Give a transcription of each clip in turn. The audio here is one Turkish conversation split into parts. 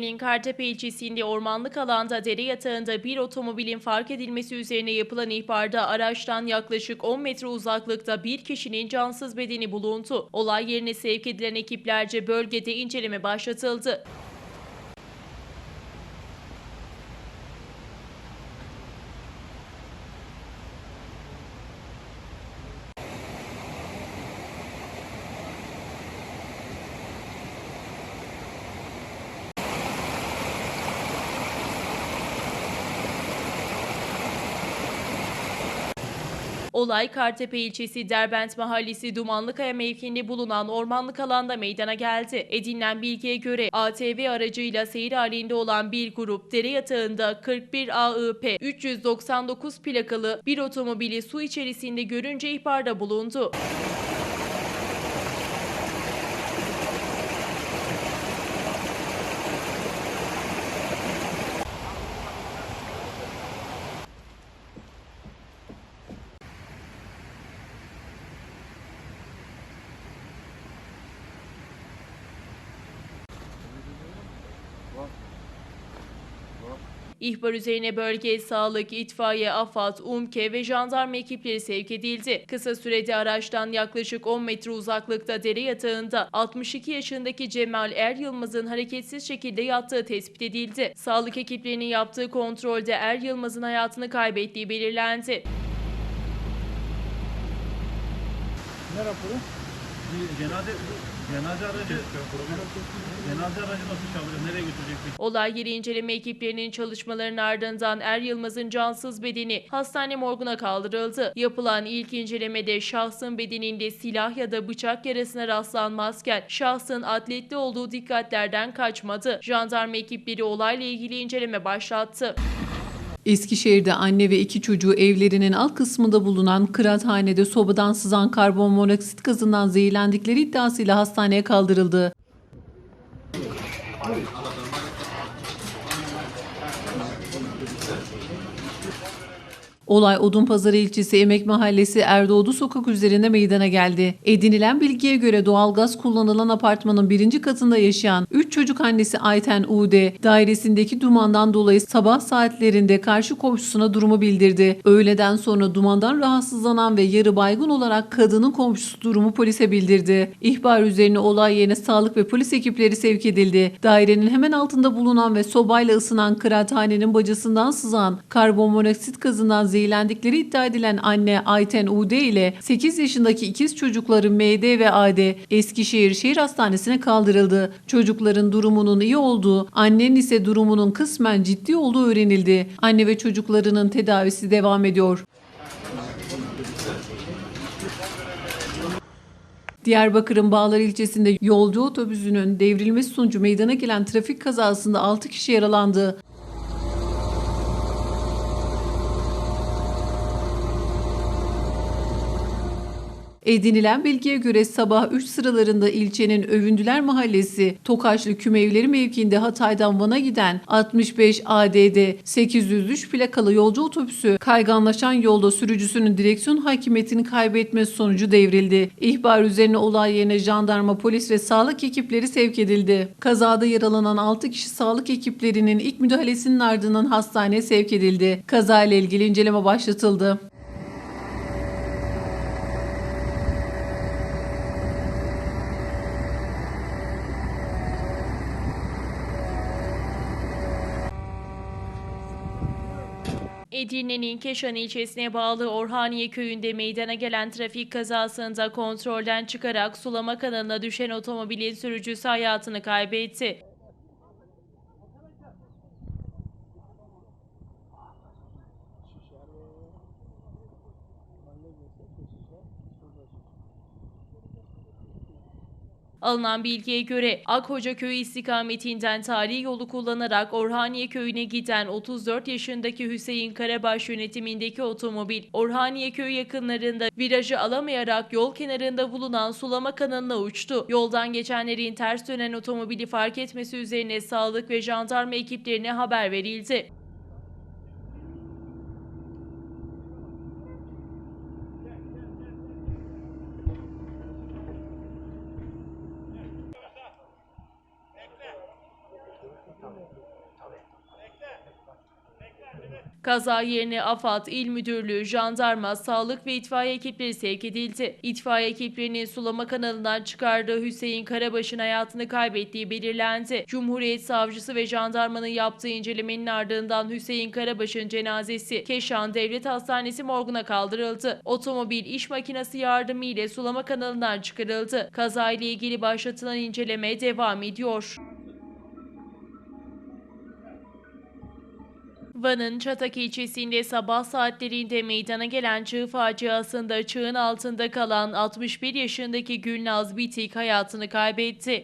Kocaeli'nin Kartepe ilçesinde ormanlık alanda dere yatağında bir otomobilin fark edilmesi üzerine yapılan ihbarda araçtan yaklaşık 10 metre uzaklıkta bir kişinin cansız bedeni bulundu. Olay yerine sevk edilen ekiplerce bölgede inceleme başlatıldı. Olay Kartepe ilçesi Derbent Mahallesi Dumanlıkaya mevkiinde bulunan ormanlık alanda meydana geldi. Edinilen bilgiye göre ATV aracıyla seyir halinde olan bir grup dere yatağında 41 AIP 399 plakalı bir otomobili su içerisinde görünce ihbarda bulundu. İhbar üzerine bölge sağlık, itfaiye, AFAD, UMKE ve jandarma ekipleri sevk edildi. Kısa sürede araçtan yaklaşık 10 metre uzaklıkta dere yatağında 62 yaşındaki Cemal Er Yılmaz'ın hareketsiz şekilde yattığı tespit edildi. Sağlık ekiplerinin yaptığı kontrolde Er Yılmaz'ın hayatını kaybettiği belirlendi. Ne raporu? Cenaze, cenaze aracı, cenaze aracı nasıl çalıyor, nereye götürecek? Olay yeri inceleme ekiplerinin çalışmalarının ardından Er Yılmaz'ın cansız bedeni hastane morguna kaldırıldı. Yapılan ilk incelemede şahsın bedeninde silah ya da bıçak yarasına rastlanmazken şahsın atletli olduğu dikkatlerden kaçmadı. Jandarma ekipleri olayla ilgili inceleme başlattı. Eskişehir'de anne ve iki çocuğu evlerinin alt kısmında bulunan kıraathanede sobadan sızan karbon monoksit gazından zehirlendikleri iddiasıyla hastaneye kaldırıldı. Olay Odunpazarı ilçesi Emek Mahallesi Erdoğdu sokak üzerinde meydana geldi. Edinilen bilgiye göre doğalgaz kullanılan apartmanın birinci katında yaşayan 3 çocuk annesi Ayten Ude dairesindeki dumandan dolayı sabah saatlerinde karşı komşusuna durumu bildirdi. Öğleden sonra dumandan rahatsızlanan ve yarı baygın olarak kadının komşusu durumu polise bildirdi. İhbar üzerine olay yerine sağlık ve polis ekipleri sevk edildi. Dairenin hemen altında bulunan ve sobayla ısınan kıraathanenin bacasından sızan karbon monoksit gazından zehirlendikleri iddia edilen anne Ayten Ude ile 8 yaşındaki ikiz çocukları MD ve AD Eskişehir Şehir Hastanesi'ne kaldırıldı. Çocukların durumunun iyi olduğu, annenin ise durumunun kısmen ciddi olduğu öğrenildi. Anne ve çocuklarının tedavisi devam ediyor. Diyarbakır'ın Bağlar ilçesinde yolcu otobüsünün devrilmesi sonucu meydana gelen trafik kazasında 6 kişi yaralandı. Edinilen bilgiye göre sabah 3 sıralarında ilçenin Övündüler Mahallesi Tokaşlı Kümevleri mevkiinde Hatay'dan Van'a giden 65 ADD 803 plakalı yolcu otobüsü kayganlaşan yolda sürücüsünün direksiyon hakimiyetini kaybetmesi sonucu devrildi. İhbar üzerine olay yerine jandarma, polis ve sağlık ekipleri sevk edildi. Kazada yaralanan 6 kişi sağlık ekiplerinin ilk müdahalesinin ardından hastaneye sevk edildi. Kazayla ilgili inceleme başlatıldı. Edirne'nin Keşan ilçesine bağlı Orhaniye köyünde meydana gelen trafik kazasında kontrolden çıkarak sulama kanalına düşen otomobilin sürücüsü hayatını kaybetti. Alınan bilgiye göre Akhoca köyü istikametinden tarihi yolu kullanarak Orhaniye köyüne giden 34 yaşındaki Hüseyin Karabaş yönetimindeki otomobil Orhaniye köyü yakınlarında virajı alamayarak yol kenarında bulunan sulama kanalına uçtu. Yoldan geçenlerin ters dönen otomobili fark etmesi üzerine sağlık ve jandarma ekiplerine haber verildi. Kaza yerine AFAD, İl Müdürlüğü, jandarma, sağlık ve itfaiye ekipleri sevk edildi. İtfaiye ekiplerinin sulama kanalından çıkardığı Hüseyin Karabaş'ın hayatını kaybettiği belirlendi. Cumhuriyet Savcısı ve jandarmanın yaptığı incelemenin ardından Hüseyin Karabaş'ın cenazesi Keşan Devlet Hastanesi morguna kaldırıldı. Otomobil iş makinesi yardımı ile sulama kanalından çıkarıldı. Kazayla ilgili başlatılan inceleme devam ediyor. Van'ın Çatak ilçesinde sabah saatlerinde meydana gelen çığ faciasında çığın altında kalan 61 yaşındaki Gülnaz Bitik hayatını kaybetti.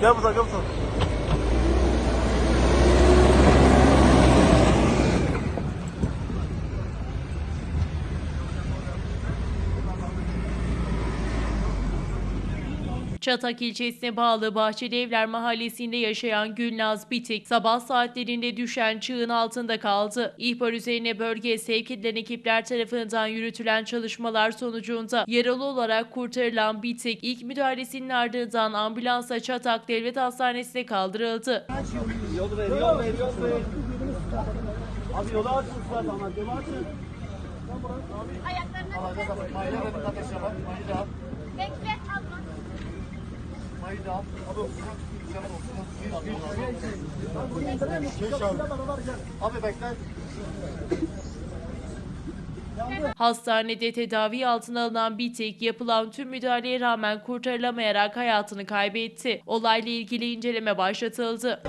Gel buradan gel buradan. Çatak ilçesine bağlı Bahçeli Evler mahallesinde yaşayan Gülnaz Bitik sabah saatlerinde düşen çığın altında kaldı. İhbar üzerine bölgeye sevk edilen ekipler tarafından yürütülen çalışmalar sonucunda yaralı olarak kurtarılan Bitik ilk müdahalesinin ardından ambulansla Çatak Devlet Hastanesi'ne kaldırıldı. Yol ver, yol ver, yol ver. Abi yolu açın zaten, yolu açın. Ayaklarına dikkat. Abi bekle. Hastanede tedavi altına alınan Bitik yapılan tüm müdahaleye rağmen kurtarılamayarak hayatını kaybetti. Olayla ilgili inceleme başlatıldı.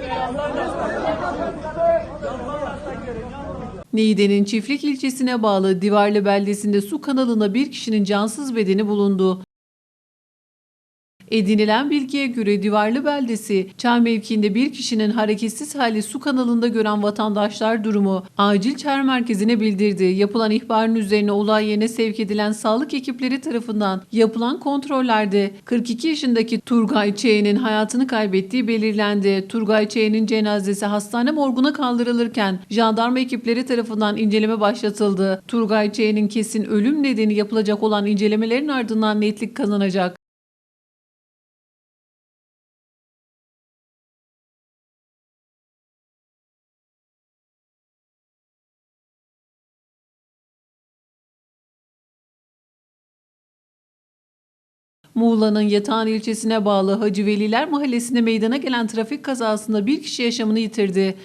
Niğde'nin Çiftlik ilçesine bağlı Divarlı beldesinde su kanalına bir kişinin cansız bedeni bulundu. Edinilen bilgiye göre Divarlı beldesi, Çay mevkiinde bir kişinin hareketsiz hali su kanalında gören vatandaşlar durumu acil çağrı merkezine bildirdi. Yapılan ihbarın üzerine olay yerine sevk edilen sağlık ekipleri tarafından yapılan kontrollerde 42 yaşındaki Turgay Ç'nin hayatını kaybettiği belirlendi. Turgay Ç'nin cenazesi hastane morguna kaldırılırken jandarma ekipleri tarafından inceleme başlatıldı. Turgay Ç'nin kesin ölüm nedeni yapılacak olan incelemelerin ardından netlik kazanacak. Muğla'nın Yatağan ilçesine bağlı Hacı Veliler Mahallesi'nde meydana gelen trafik kazasında bir kişi yaşamını yitirdi.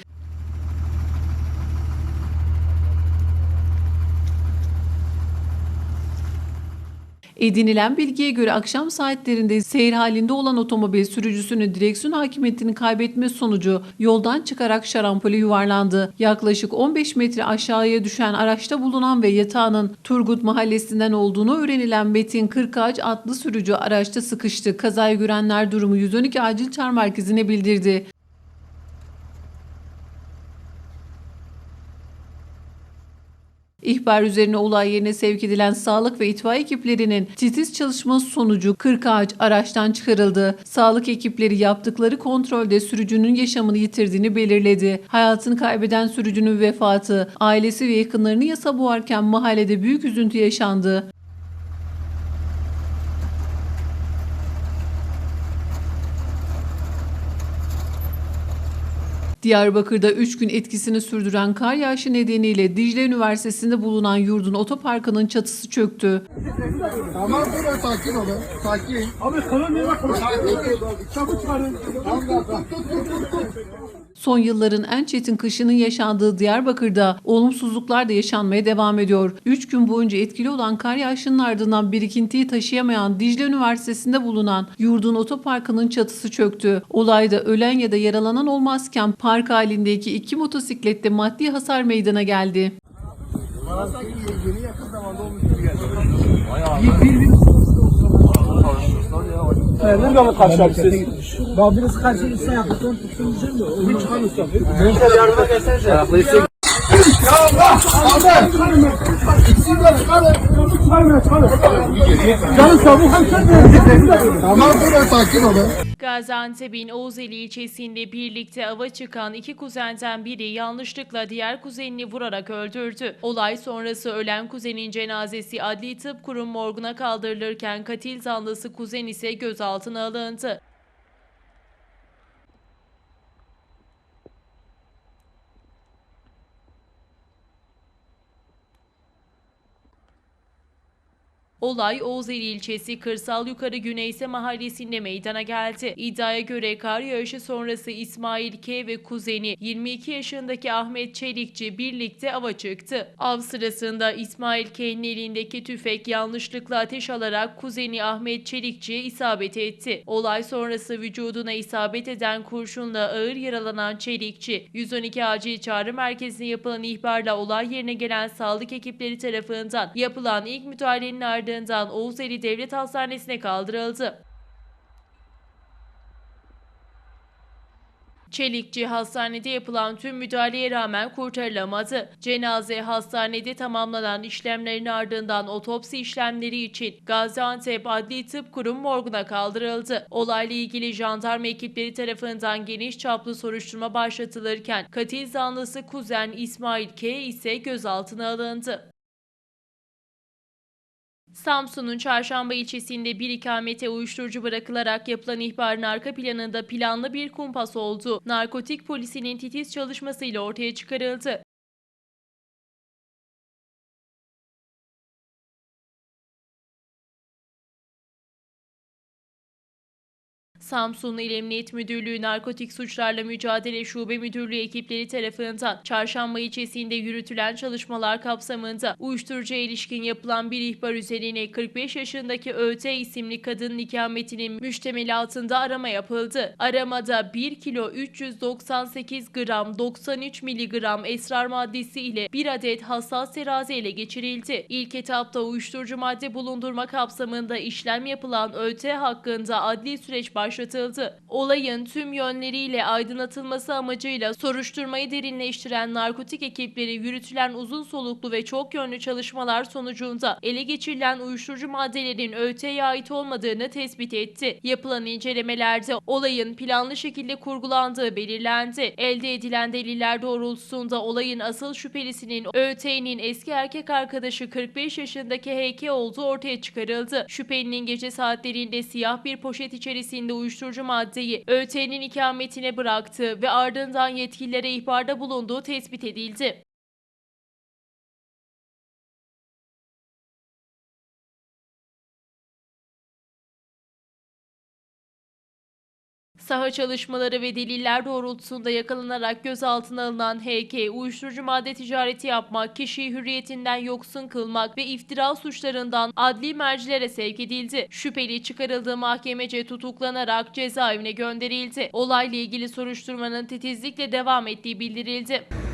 Edinilen bilgiye göre akşam saatlerinde seyir halinde olan otomobil sürücüsünün direksiyon hakimiyetini kaybetmesi sonucu yoldan çıkarak şarampole yuvarlandı. Yaklaşık 15 metre aşağıya düşen araçta bulunan ve yatağının Turgut mahallesinden olduğunu öğrenilen Metin Kırkağaç adlı sürücü araçta sıkıştı. Kazayı görenler durumu 112 acil çağrı merkezine bildirdi. İhbar üzerine olay yerine sevk edilen sağlık ve itfaiye ekiplerinin titiz çalışması sonucu 40 ağaç araçtan çıkarıldı. Sağlık ekipleri yaptıkları kontrolde sürücünün yaşamını yitirdiğini belirledi. Hayatını kaybeden sürücünün vefatı, ailesi ve yakınlarını yasa boğarken mahallede büyük üzüntü yaşandı. Diyarbakır'da 3 gün etkisini sürdüren kar yağışı nedeniyle Dicle Üniversitesi'nde bulunan yurdun otoparkının çatısı çöktü. Tamam sakin olun. Sakin. Abi kalın bir bak. Çabuk çıkarın. Son yılların en çetin kışının yaşandığı Diyarbakır'da olumsuzluklar da yaşanmaya devam ediyor. 3 gün boyunca etkili olan kar yağışının ardından birikintiyi taşıyamayan Dicle Üniversitesi'nde bulunan yurdun otoparkının çatısı çöktü. Olayda ölen ya da yaralanan olmazken park halindeki iki motosiklette maddi hasar meydana geldi. Yeni yakın zamanda olmuş gibi geldi. Bir, bir, bir. Evet, nerede onu karşılar siz? Ya birisi karşıya gitse yakıtını tutsun diyeceğim de. Oyun çıkan usta. Gençler yardıma gelsenize. Gaziantep'in Oğuzeli ilçesinde birlikte ava çıkan iki kuzenden biri yanlışlıkla diğer kuzenini vurarak öldürdü. Olay sonrası ölen kuzenin cenazesi Adli Tıp Kurum morguna kaldırılırken katil zanlısı kuzen ise gözaltına alındı. Olay Oğuzeli ilçesi Kırsal Yukarı Güneyse mahallesinde meydana geldi. İddiaya göre kar yağışı sonrası İsmail K ve kuzeni 22 yaşındaki Ahmet Çelikçi birlikte ava çıktı. Av sırasında İsmail K'nin elindeki tüfek yanlışlıkla ateş alarak kuzeni Ahmet Çelikçi'ye isabet etti. Olay sonrası vücuduna isabet eden kurşunla ağır yaralanan Çelikçi, 112 acil çağrı merkezine yapılan ihbarla olay yerine gelen sağlık ekipleri tarafından yapılan ilk müdahalenin ardından Oğuzeli Devlet Hastanesi'ne kaldırıldı. Çelikçi hastanede yapılan tüm müdahaleye rağmen kurtarılamadı. Cenaze hastanede tamamlanan işlemlerin ardından otopsi işlemleri için Gaziantep Adli Tıp Kurum morguna kaldırıldı. Olayla ilgili jandarma ekipleri tarafından geniş çaplı soruşturma başlatılırken katil zanlısı kuzen İsmail K ise gözaltına alındı. Samsun'un Çarşamba ilçesinde bir ikamete uyuşturucu bırakılarak yapılan ihbarın arka planında planlı bir kumpas oldu. Narkotik polisinin titiz çalışmasıyla ortaya çıkarıldı. Samsun İl Emniyet Müdürlüğü Narkotik Suçlarla Mücadele Şube Müdürlüğü ekipleri tarafından Çarşamba ilçesinde yürütülen çalışmalar kapsamında uyuşturucuya ilişkin yapılan bir ihbar üzerine 45 yaşındaki ÖT isimli kadının ikametinin müştemilatında arama yapıldı. Aramada 1 kilo 398 gram 93 miligram esrar maddesi ile bir adet hassas terazi ele geçirildi. İlk etapta uyuşturucu madde bulundurma kapsamında işlem yapılan ÖT hakkında adli süreç başlatıldı. Olayın tüm yönleriyle aydınlatılması amacıyla soruşturmayı derinleştiren narkotik ekipleri yürütülen uzun soluklu ve çok yönlü çalışmalar sonucunda ele geçirilen uyuşturucu maddelerin ÖT'ye ait olmadığını tespit etti. Yapılan incelemelerde olayın planlı şekilde kurgulandığı belirlendi. Elde edilen deliller doğrultusunda olayın asıl şüphelisinin ÖT'nin eski erkek arkadaşı 45 yaşındaki HK olduğu ortaya çıkarıldı. Şüphelinin gece saatlerinde siyah bir poşet içerisinde uyuşturucu maddeyi ÖT'nin ikametine bıraktığı ve ardından yetkililere ihbarda bulunduğu tespit edildi. Saha çalışmaları ve deliller doğrultusunda yakalanarak gözaltına alınan HK, uyuşturucu madde ticareti yapmak, kişiyi hürriyetinden yoksun kılmak ve iftira suçlarından adli mercilere sevk edildi. Şüpheli çıkarıldığı mahkemece tutuklanarak cezaevine gönderildi. Olayla ilgili soruşturmanın titizlikle devam ettiği bildirildi.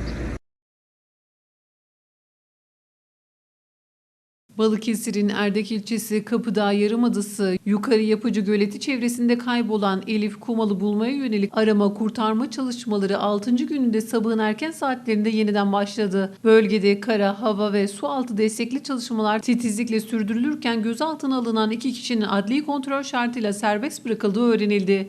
Balıkesir'in Erdek ilçesi Kapıdağ Yarımadası Yukarı Yapıcı Göleti çevresinde kaybolan Elif Kumal'ı bulmaya yönelik arama kurtarma çalışmaları 6. gününde sabahın erken saatlerinde yeniden başladı. Bölgede kara, hava ve su altı destekli çalışmalar titizlikle sürdürülürken gözaltına alınan iki kişinin adli kontrol şartıyla serbest bırakıldığı öğrenildi.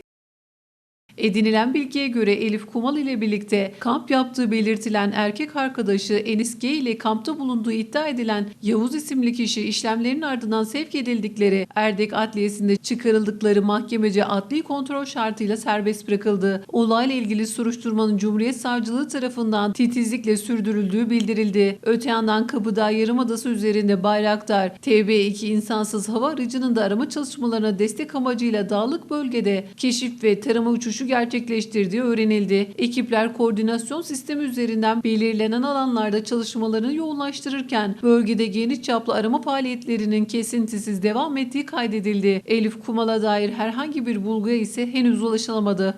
Edinilen bilgiye göre Elif Kumal ile birlikte kamp yaptığı belirtilen erkek arkadaşı Enis G ile kampta bulunduğu iddia edilen Yavuz isimli kişi işlemlerin ardından sevk edildikleri Erdek Adliyesi'nde çıkarıldıkları mahkemece adli kontrol şartıyla serbest bırakıldı. Olayla ilgili soruşturmanın Cumhuriyet Savcılığı tarafından titizlikle sürdürüldüğü bildirildi. Öte yandan Kapıdağ Yarımadası üzerinde Bayraktar TB2 insansız hava aracının da arama çalışmalarına destek amacıyla dağlık bölgede keşif ve tarama uçuşu gerçekleştirdiği öğrenildi. Ekipler koordinasyon sistemi üzerinden belirlenen alanlarda çalışmalarını yoğunlaştırırken bölgede geniş çaplı arama faaliyetlerinin kesintisiz devam ettiği kaydedildi. Elif Kumal'a dair herhangi bir bulguya ise henüz ulaşılamadı.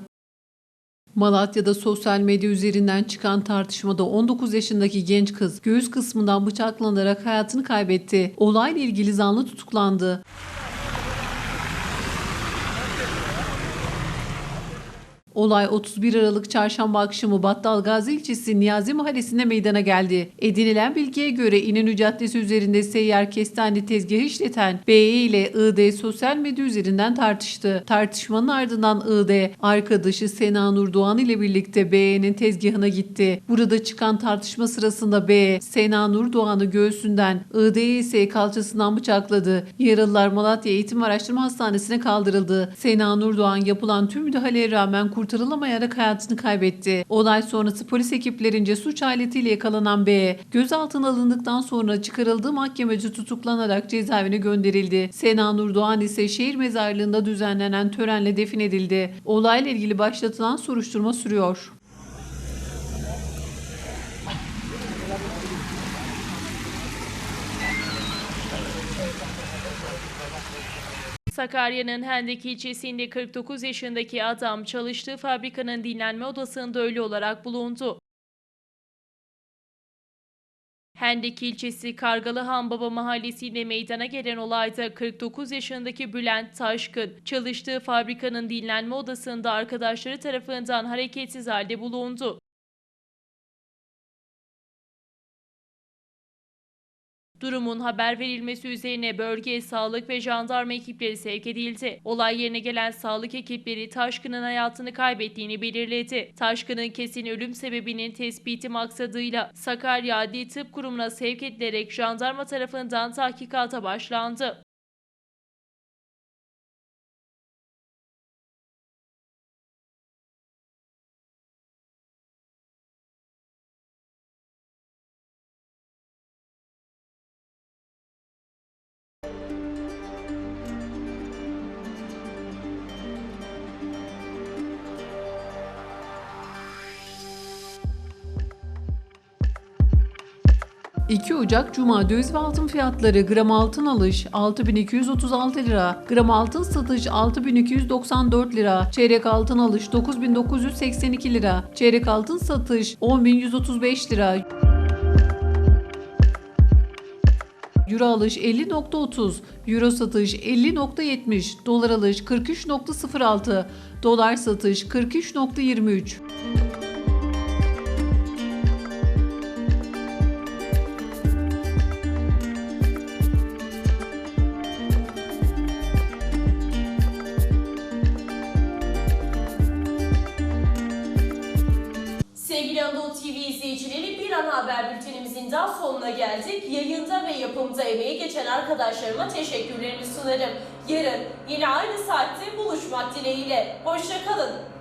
Malatya'da sosyal medya üzerinden çıkan tartışmada 19 yaşındaki genç kız göğüs kısmından bıçaklanarak hayatını kaybetti. Olayla ilgili zanlı tutuklandı. Olay 31 Aralık çarşamba akşamı Battalgazi ilçesi Niyazi Mahallesi'nde meydana geldi. Edinilen bilgiye göre İnönü Caddesi üzerinde seyyar kestane tezgahı işleten BE ile ID sosyal medya üzerinden tartıştı. Tartışmanın ardından ID arkadaşı Sena Nur Doğan ile birlikte BE'nin tezgahına gitti. Burada çıkan tartışma sırasında B, Sena Nur Doğan'ı göğsünden, ID'yi ise kalçasından bıçakladı. Yaralılar Malatya Eğitim Araştırma Hastanesi'ne kaldırıldı. Sena Nur Doğan yapılan tüm müdahaleye rağmen kurtarılamayarak hayatını kaybetti. Olay sonrası polis ekiplerince suç aletiyle yakalanan B, gözaltına alındıktan sonra çıkarıldığı mahkemece tutuklanarak cezaevine gönderildi. Sena Nur Doğan ise şehir mezarlığında düzenlenen törenle defnedildi. Olayla ilgili başlatılan soruşturma sürüyor. Sakarya'nın Hendek ilçesinde 49 yaşındaki adam çalıştığı fabrikanın dinlenme odasında ölü olarak bulundu. Hendek ilçesi Kargalı Hanbaba mahallesinde meydana gelen olayda 49 yaşındaki Bülent Taşkın çalıştığı fabrikanın dinlenme odasında arkadaşları tarafından hareketsiz halde bulundu. Durumun haber verilmesi üzerine bölgeye sağlık ve jandarma ekipleri sevk edildi. Olay yerine gelen sağlık ekipleri Taşkın'ın hayatını kaybettiğini belirledi. Taşkın'ın kesin ölüm sebebinin tespiti maksadıyla Sakarya Adli Tıp Kurumu'na sevk edilerek jandarma tarafından tahkikata başlandı. ...2 Ocak Cuma döviz ve altın fiyatları. Gram altın alış 6236 lira, gram altın satış 6294 lira, çeyrek altın alış 9982 lira, çeyrek altın satış 10135 lira. Euro alış 50.30, Euro satış 50.70, dolar alış 43.06, dolar satış 43.23. izleyicileri bir an haber bültenimizin daha sonuna geldik. Yayında ve yapımda emeği geçen arkadaşlarıma teşekkürlerimi sunarım. Yarın yine aynı saatte buluşmak dileğiyle. Hoşçakalın.